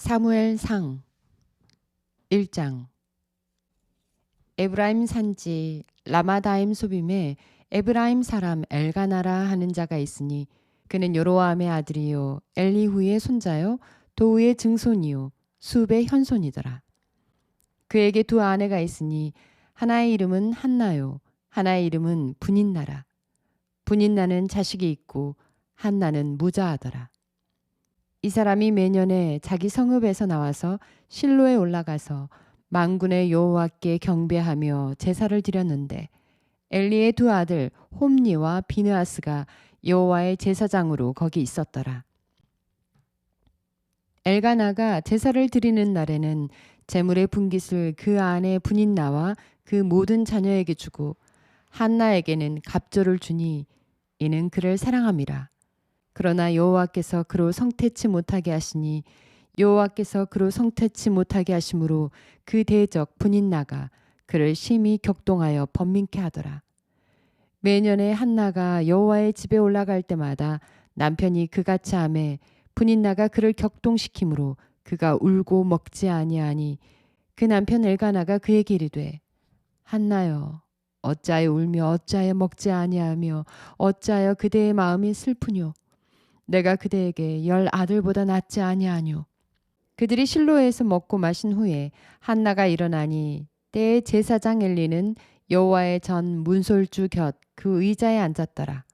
사무엘 상 1장 에브라임 산지 라마다임 소빔에 에브라임 사람 엘가나라 하는 자가 있으니 그는 요로암의 아들이요 엘리후의 손자요 도우의 증손이요 수의 현손이더라. 그에게 두 아내가 있으니 하나의 이름은 한나요 하나의 이름은 분인나라. 분인나는 자식이 있고 한나는 무자하더라. 이 사람이 매년에 자기 성읍에서 나와서 실로에 올라가서 망군의 여호와께 경배하며 제사를 드렸는데 엘리의 두 아들 홈니와 비느아스가 여호와의 제사장으로 거기 있었더라. 엘가나가 제사를 드리는 날에는 제물의 분깃을 그 안에 분인 나와 그 모든 자녀에게 주고 한나에게는 갑조를 주니 이는 그를 사랑함이라. 그러나 여호와께서 그로 성태치 못하게 하시니 여호와께서 그로 성태치 못하게 하심으로 그 대적 분인 나가 그를 심히 격동하여 번민케 하더라. 매년에 한나가 여호와의 집에 올라갈 때마다 남편이 그같이 함에 분인 나가 그를 격동시키므로 그가 울고 먹지 아니하니 그 남편 엘가나가 그에게 이르되 한나여 어찌하여 울며 어찌하여 먹지 아니하며 어찌하여 그대의 마음이 슬프뇨 내가 그대에게 열 아들보다 낫지 아니하뇨. 그들이 실로에서 먹고 마신 후에 한나가 일어나니 때의 제사장 엘리는 여호와의 전 문솔주 곁 그 의자에 앉았더라.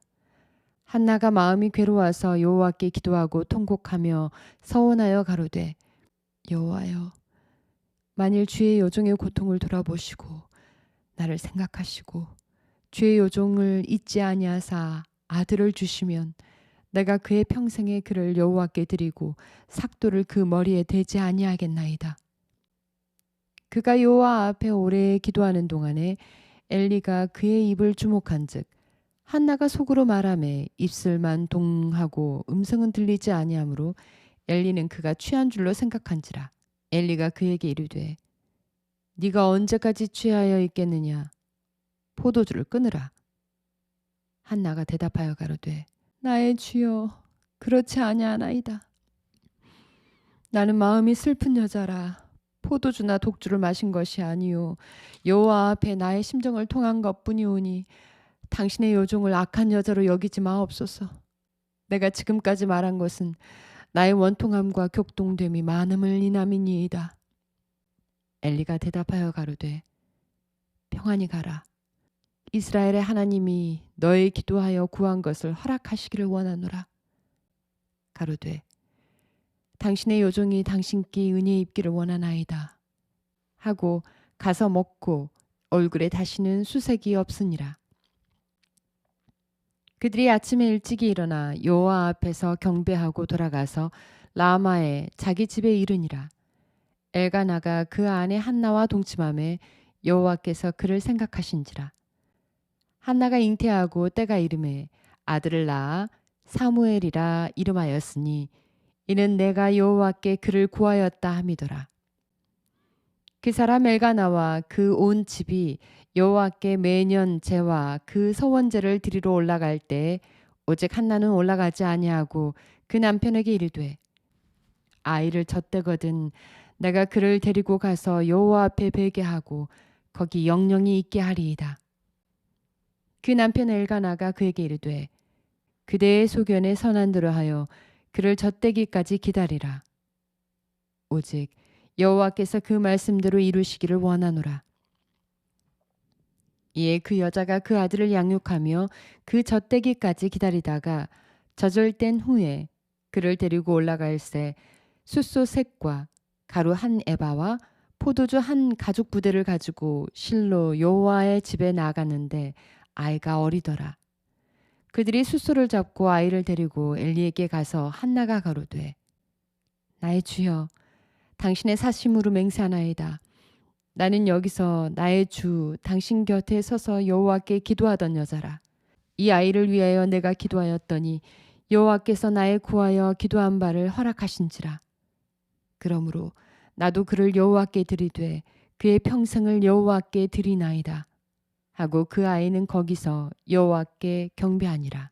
한나가 마음이 괴로워서 여호와께 기도하고 통곡하며 서원하여 가로되 여호와여 만일 주의 요종의 고통을 돌아보시고 나를 생각하시고 주의 요종을 잊지 아니하사 아들을 주시면 내가 그의 평생에 그를 여호와께 드리고 삭도를 그 머리에 대지 아니하겠나이다. 그가 여호와 앞에 오래 기도하는 동안에 엘리가 그의 입을 주목한즉 한나가 속으로 말하매 입술만 동하고 음성은 들리지 아니하므로 엘리는 그가 취한 줄로 생각한지라 엘리가 그에게 이르되 네가 언제까지 취하여 있겠느냐 포도주를 끊으라 한나가 대답하여 가로되 나의 주여 그렇지 아니하나이다. 나는 마음이 슬픈 여자라 포도주나 독주를 마신 것이 아니요 여호와 앞에 나의 심정을 통한 것뿐이오니 당신의 요종을 악한 여자로 여기지 마옵소서. 내가 지금까지 말한 것은 나의 원통함과 격동됨이 많음을 인함이니이다. 엘리가 대답하여 가로되 평안히 가라. 이스라엘의 하나님이 너의 기도하여 구한 것을 허락하시기를 원하노라. 가로되 당신의 요종이 당신께 은혜 입기를 원하나이다. 하고 가서 먹고 얼굴에 다시는 수색이 없으니라. 그들이 아침에 일찍이 일어나 여호와 앞에서 경배하고 돌아가서 라마에 자기 집에 이르니라. 엘가나가 그 안에 한나와 동침함에 여호와께서 그를 생각하신지라. 한나가 잉태하고 때가 이름에 아들을 낳아 사무엘이라 이름하였으니 이는 내가 여호와께 그를 구하였다 함이더라. 그 사람 엘가나와 그 온 집이 여호와께 매년 제와 그 서원제를 드리러 올라갈 때 오직 한나는 올라가지 아니하고 그 남편에게 이르되 아이를 젖대거든 내가 그를 데리고 가서 여호와 앞에 베게 하고 거기 영영이 있게 하리이다. 그 남편 엘가나가 그에게 이르되 그대의 소견에 선한 대로 하여 그를 젖대기까지 기다리라. 오직 여호와께서 그 말씀대로 이루시기를 원하노라. 이에 그 여자가 그 아들을 양육하며 그 젖대기까지 기다리다가 젖을 땐 후에 그를 데리고 올라갈새 숫소 셋과 가루 한 에바와 포도주 한 가죽 부대를 가지고 실로 여호와의 집에 나가는데 아이가 어리더라. 그들이 숫소를 잡고 아이를 데리고 엘리에게 가서 한나가 가로되 나의 주여 당신의 사심으로 맹세하나이다. 나는 여기서 나의 주 당신 곁에 서서 여호와께 기도하던 여자라. 이 아이를 위하여 내가 기도하였더니 여호와께서 나의 구하여 기도한 바를 허락하신지라. 그러므로 나도 그를 여호와께 드리되 그의 평생을 여호와께 드리나이다. 하고 그 아이는 거기서 여호와께 경배하니라.